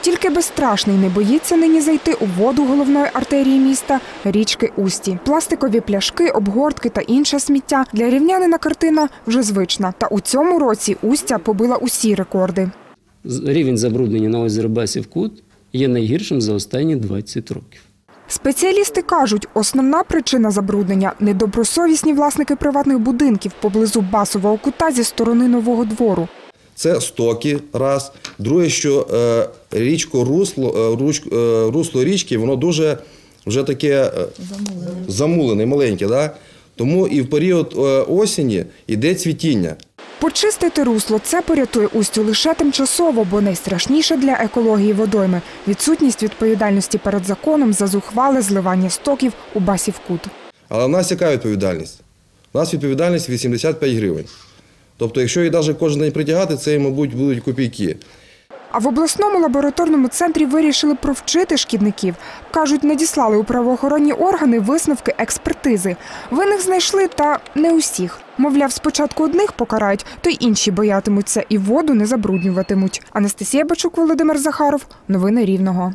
Тільки безстрашний не боїться нині зайти у воду головної артерії міста річки Усті. Пластикові пляшки, обгортки та інше сміття для рівнянина картина вже звична. Та у цьому році Устя побила усі рекорди. Рівень забруднення на озері Басів Кут є найгіршим за останні 20 років. Спеціалісти кажуть, основна причина забруднення недобросовісні власники приватних будинків поблизу басового кута зі сторони нового двору. Це стоки, раз. Друге, що е, річко русло, е, руч, е, русло річки, воно дуже вже таке е, замулене, маленьке. Да? Тому і в період е, осені йде цвітіння. Почистити русло це порятує Устю лише тимчасово, бо найстрашніше для екології водойми відсутність відповідальності перед законом за зухвале зливання стоків у басів кут. Але в нас яка відповідальність? У нас відповідальність 85 гривень. Тобто, якщо її навіть кожен день притягати, це, мабуть, будуть копійки. А в обласному лабораторному центрі вирішили провчити шкідників. Кажуть, надіслали у правоохоронні органи висновки експертизи. Винних знайшли, та не усіх. Мовляв, спочатку одних покарають, то й інші боятимуться і воду не забруднюватимуть. Анастасія Бачук, Володимир Захаров. Новини Рівного.